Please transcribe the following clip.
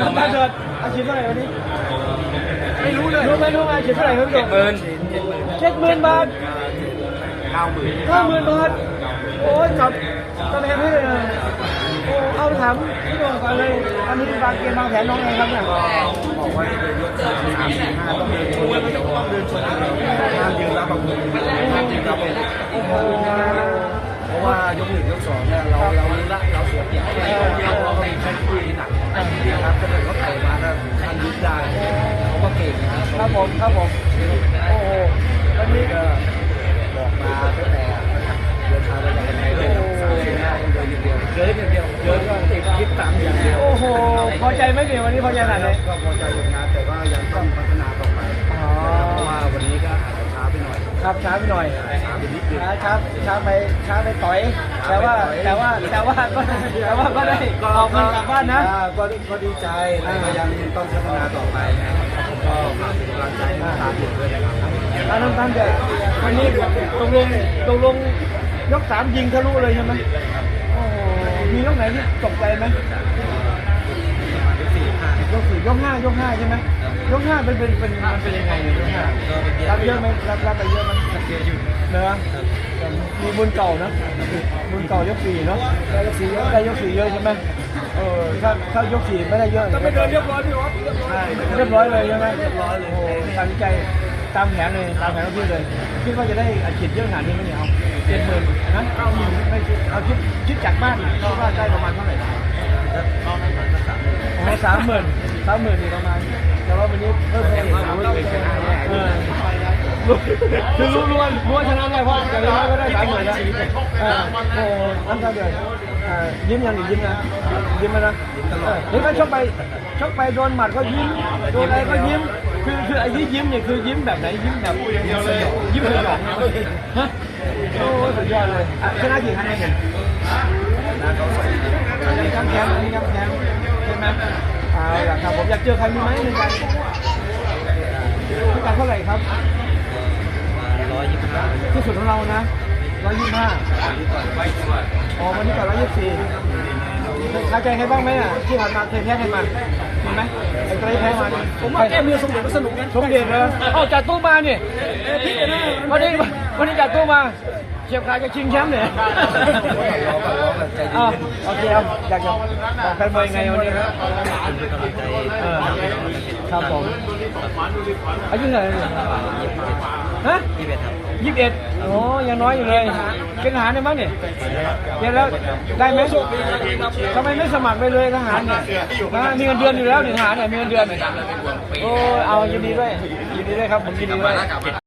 น้ำตาเดือดอาชีพเท่าไหร่วันนี้ ไม่รู้เลยรู้ไหมรู้ไหมอาชีพเท่าไหร่ครับเจ็ดหมื่นเจ็ดหมื่นบาทเก้าหมื่นเก้าหมื่นบาท โอ้ยกับกำแพงเพชรเลยโอ้เอาถามพี่โด่งก่อนเลยอันนี้วางเกมวางแผนน้องไงครับเนี่ยบอกว่าจะยกสามสี่ห้าต้องเดินชนต้องเดินชนห้ามยืนรับบังคับห้ามยืนรับบังคับโอ้โหเพราะว่ายกหนึ่งยกสองเนี่ยเราเราละเราเสียเปรียบ ครับผมครับผมโอ้โหวันนี้ก็บอกมาตั้งแต่เดินทางมาจากไหนเลยสามสี่ห้าเดินอย่างเดียวเดินอย่างเดียวเดินก็ติดคิดตามอย่างเดียวโอ้โหพอใจไหมเนี่ยวันนี้พอใจขนาดไหนก็พอใจผลงานแต่ว่ายังต้องพัฒนาต่อไปอ๋อเพราะว่าวันนี้ก็อาจจะช้าไปหน่อยครับช้าไปหน่อยช้าไปนิดนึงช้าช้าช้าไปช้าไปต่อย แต่ว่าแต่ว่าแต่ว่าก็แต่ว่าก็ได้ออกมากลับบ้านนะก็ก็ดีใจแต่ก็ยังต้องพัฒนาต่อไปก็ ฝากเป็นกำลังใจให้ทางอยู่ด้วยนะครับอาน้ำตาลเดือดวันนี้ตกลงตกลงยกสามยิงทะลุเลยใช่ไหมโอ้โหมียกไหนที่ตกใจไหมสี่ห้ายกสี่ยกห้ายกห้าใช่ไหม ยกห้าเป็นเป็นเป็นมันเป็นยังไงเนี่ยยกห้ารับเยอะไหมรับรับไปเยอะไหมเยอะอยู่เนอะมีบุญเก่านะบุญเก่ายกสี่เนาะได้ยกสี่เยอะได้ยกสี่เยอะใช่ไหมเออถ้าถ้ายกสี่ไม่ได้เยอะไม่เดินเรียบร้อยพี่วะใช่เรียบร้อยเลยใช่ไหมเรียบร้อยเลยโอ้โหตัดสินใจตามแผนเลยตามแผนของพี่เลยคิดว่าจะได้อัดฉีดเยอะขนาดนี้ไหมเนี่ยเอาเจ็ดหมื่นนะเอาไม่คิดเอาคิดคิดจากบ้านคิดว่าได้ประมาณเท่าไหร่ก็ให้มันสักสามหมื่นอ๋อสามหมื่นสามหมื่นนี่ประมาณ แต่ว่าวันนี้เพิ่มไปอีกสามหมื่นเออรู้คือรู้รู้ว่ารู้ว่าชนะได้เพราะอย่างน้อยก็ได้สามหมื่นนะเออโอ้โหน้ำตาเดือดอ่ายิ้มยังอีกยิ้มนะยิ้มไหมนะเออเห็นไหมชกไปชกไปโดนหมัดก็ยิ้มโดนอะไรก็ยิ้มคือคือไอ้ที่ยิ้มเนี่ยคือยิ้มแบบไหนยิ้มแบบยิ้มสยองฮะโอ้สุดยอดเลยอะชนะกี่คะแนนเนี่ยนะเขาใส่อันนี้ย้ำแย้มอันนี้ย้ำแย้มใช่ไหมเอา ล่ะครับผมอยากเจอใครมีไหมในการพิการเท่าไหร่ครับร้อยยี่สิบห้าที่สุดของเรานะร้อยยี่สิบห้าอ๋อวันนี้ก่อนร้อยยี่สิบสี่คาใจใครบ้างไหมอะที่ผ่านมาเคยแพ้ใครมามีไหมไอ้ใครแพ้มาผมว่าแก้มือสมเด็จก็สนุกนะสมเด็จเหรอเอาจัดตู้มาเนี่ยวันนี้วันนี้จัดตู้มา เชียบขาจะชิงแชมป์เนี่ยเราก็ร้องแบบใจอ้าวเย็นโอเคครับอยากจะบอกแฟนมวยยังไงวันนี้ครับเป็นกำลังใจเออครับผมอายุเท่าไหร่เนี่ยฮะที่เป็นครับยี่สิบเอ็ดโอ้ยังน้อยอยู่เลย เป็นทหารได้มั้งเนี่ยเรียนแล้วได้ไหมทำไมไม่สมัครไปเลยทหารเนี่ยนะมีเงินเดือนอยู่แล้วนี่ทหารเนี่ยมีเงินเดือนโอ้เอายินดีด้วยยินดีด้วยครับผมยินดีด้วย